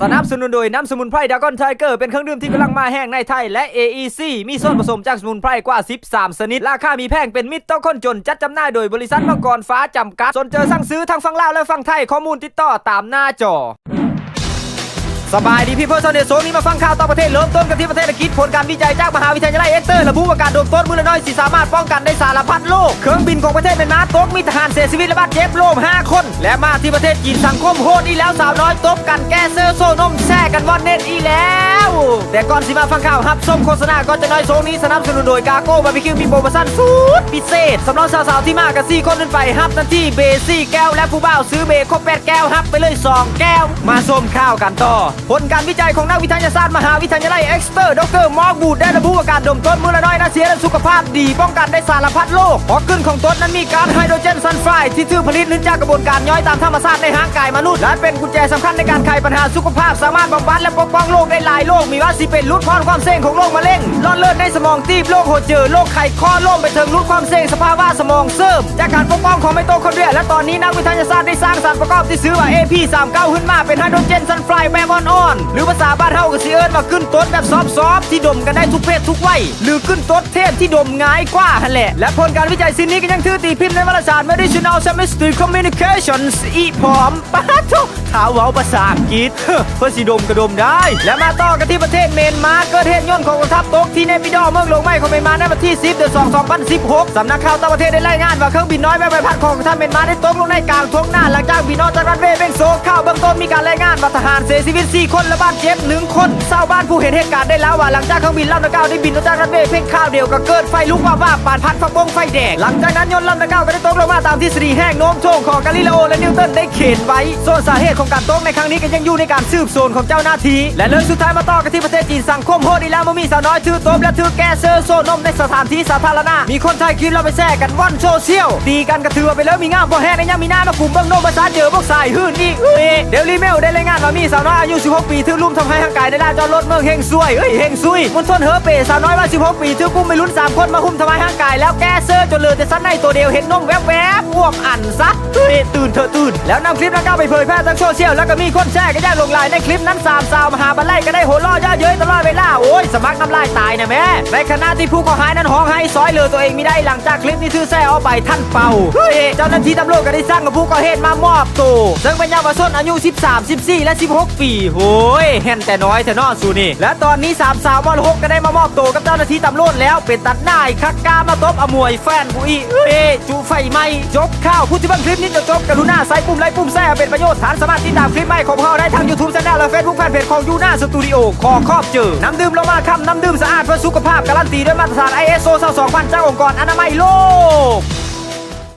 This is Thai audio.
สนับสนุนโดยน้ำสมุนไพรดากอนไทเกอร์เป็นเครื่องดื่มที่กำลังมาแห้งในไทยและ AEC มีส่วนผสมจากสมุนไพรกว่า 13 ชนิด ราคามีแพงเป็นมิตรต่อคนจน จัดจำหน่ายโดยบริษัทมังกรฟ้าจำกัด สนเจอสั่งซื้อทั้งฝั่งลาวและฝั่งไทยข้อมูลติดต่อตามหน้าจอ สบายดีพี่เพื่อนชาวเน็ตโซนนี้มาฟังข่าวต่างประเทศเริ่มต้นกันที่ประเทศอังกฤษผลการวิจัยจากมหาวิทยาลัยเอ็กเตอร์ระบุว่าการโดนต้นมือละน้อยสิสามารถป้องกันได้สารพัดโรคเครื่องบินของประเทศเมียนมาตกมีทหารเสียชีวิตและบาดเจ็บรวม5คน และมาที่ประเทศจีนสังคมโหดอีแล้วสาวน้อยตบกันแก้เซอร์โซนมแช่กันวันเน็ตอีแล้วแต่ก่อนสิมาฟังข่าวฮับส้มโฆษณาก็จะน้อยโซนนี้สนับสนุนโดยกาโก้บาร์บีคิวมีโปรโมชั่นสุดพิเศษสำหรับสาวๆที่มากับ4คนขึ้นไปฮับทันทีเบซี่แก้วและผู้บ่าวซื้อเบครบแปดแก้วฮับไปเลยสองแก้ว มาส้มข้าวกันต่อผลการวิจัยของนักวิทยาศาสตร์มหาวิทยาลัยเอ็กซ์เตอร์ ดรมอร์บูดได้ระบุว่าการดมต้นมือละน้อยนะเสียสุขภาพดีป้องกันได้สารพัดโรคเพราะขึ้นของต้นนั้นมีกาซไฮโดรเจนซัลไฟด์ที่ถือผลิตหรือจากกระบวนการย่อยตามธรรมชาติในร่างกายมนุษย์และเป็นกุญแจสำคัญในการไขปัญหาสุขภาพ สามารถบำบัดและปกป้องโรคได้หลายโรคมีว่าสิเป็นลดความความเสี่ยงของโรคมะเร็งลอดเลือดในสมองตีบโรคหัวเจอโรคไขข้อโรคไปถึงลดความเสี่ยงสภาวะสมองเสื่อมจากการปกป้องของไมโตคอนเดรียและตอนนี้นักวิทยาศาสตร์ได้สร้างสารประกอบที่ชื่อว่า AP39 ขึ้นมาเป็นไฮโดรเจนซัลไฟด์แมมอนออน หรือภาษาบ้านเฮาก็สิเอิ้นว่าขึ้นต้นแบบซอฟๆที่ดมกันได้ทุกเพศทุกวัยหรือขึ้นต้นเทพที่ดมง่ายกว่าหั่นแหละ และผลการวิจัยชิ้นนี้ก็ยังถือตีพิมพ์ในวารสาร Medicinal Chemistry Communications อีพร้อมปะโถถาวเว้าภาษาอังกฤษเพื่อสิดมกระดมได้ และมาต่อกันที่ประเทศเมนมาเกิดเหตุยนต์ของกองทัพตกที่เนปิดอเมืองหลวงใหม่ของเมนมาในวันที่ 10 เดือน 2 2016 สำนักข่าวต่างประเทศได้รายงานว่าเครื่องบินน้อยแบบใบพัดของกองทัพเมนมาได้ตกลงในกลางทุ่งนาหลังจากบินออกจากรันเวย์เป็นโซข่าวเบื้องต้นมีการรายงานว่าทหารเสียชีวิต4 คนและบ้าดเจ็บหนึ่งคนชาวบ้านผู้เห็นเหตุการณ์ได้แล้วว่าหลังจากเครื่องบินลำดังกล่าวได้บินออกจากรันเวย์เพียงข้าวเดียวก็เกิดไฟลุกว่าว่าปานพัดฟักบงไฟแดงหลังจากนั้นยนต์ลำดังกล่าวก็ได้ตกลงมาตามทฤษฎีแห้งโน้มถ่วงของกาลิเลโอและนิวตันได้เขียนไว้ส่วนสาเหตุของการตกในครั้งนี้ก็ยังอยู่ในการสืบสวนของเจ้าหน้าที่และเรื่องสุดท้ายมาต่อกันที่ประเทศจีนสังคมโหดอีแล้วมมีสาวน้อยถือตบและถือแก้เซอร์โซนมในสถานที่สาธารณะมีคนไทยคลิปเราไปแชร์กันว่อนโซเชียลตีกันกระเถือไปแล้วมีงามพอแห้งในย่ามีหน้ามากลุ่มเบิ้งโนมภาษาเจอพวกสายหื่นอีกเอ้ยเดลิเมลได้รายงานว่ามีสาวน้อยอายุ16 ปีถือลุ่มทำให้ร่างกายในลานจอดรถเมืองเฮงซวยเอ้ยเฮงซุยมณฑลเฮอเปสาวน้อยว่า 16 ปีถือกุ้มไม่ลุ้นสามคนมาหุ้มทำให้ร่างกาย แล้วแก้เซอร์จนเหลือแต่สั้นในตัวเดียวเห็นนมแวบๆอ้วกอันซะเฮ้ยตื่นเถอะตื่น แล้วนำคลิปนั้นก็ไปเผยแพร่ทางโซเชียลแล้วก็มีคนแชร์กันแย่งลงไลน์ในคลิปนั้นสามสาวมหาบัลไลก็ได้โหล่อย่าเย้ยตลอดเวลาโอ้ยสมัครน้ำลายตายนะแม่ในขณะที่ผู้ก่อหายนั้นห้องให้ซอยเหลือตัวเองไม่ได้หลังจากคลิปนี้ถือแซ่เอาไปท่านเป่าเฮ้ยเจ้าหน้าที่ตำรวจก็ได้สร้างกับผู้ก่อเหตุมามอบตัวซึ่งเป็นเยาวชนอายุ 13 14 และ 16 ปีโอ้ยเห็นแต่น้อยแต่นอสูนี่ และตอนนี้สามสาวมรหกก็ได้มามอบตัวกับเจ้าหน้าที่ตำรวจแล้วเป็นตัดหน้าคักกามาตบอมวยแฟนกูอีเอจูไฟไหมจบข่าวผู้ที่เบังคลิปนี้จะจบกรุณาใส่ปุ่มไลค์ปุ่มแซ่เป็นประโยชน์ฐานสามารถติดตามคลิปใหม่ของเราได้ทาง YouTube Channel และ Facebook Fanpage ของยูน่าสตูดิโอขอครอบเจอน้ำดื่มโลมาคัมน้ำดื่มสะอาดเพื่อสุขภาพการันตีด้วยมาตรฐาน ISO 2000 จากองค์กรอนามัยโลก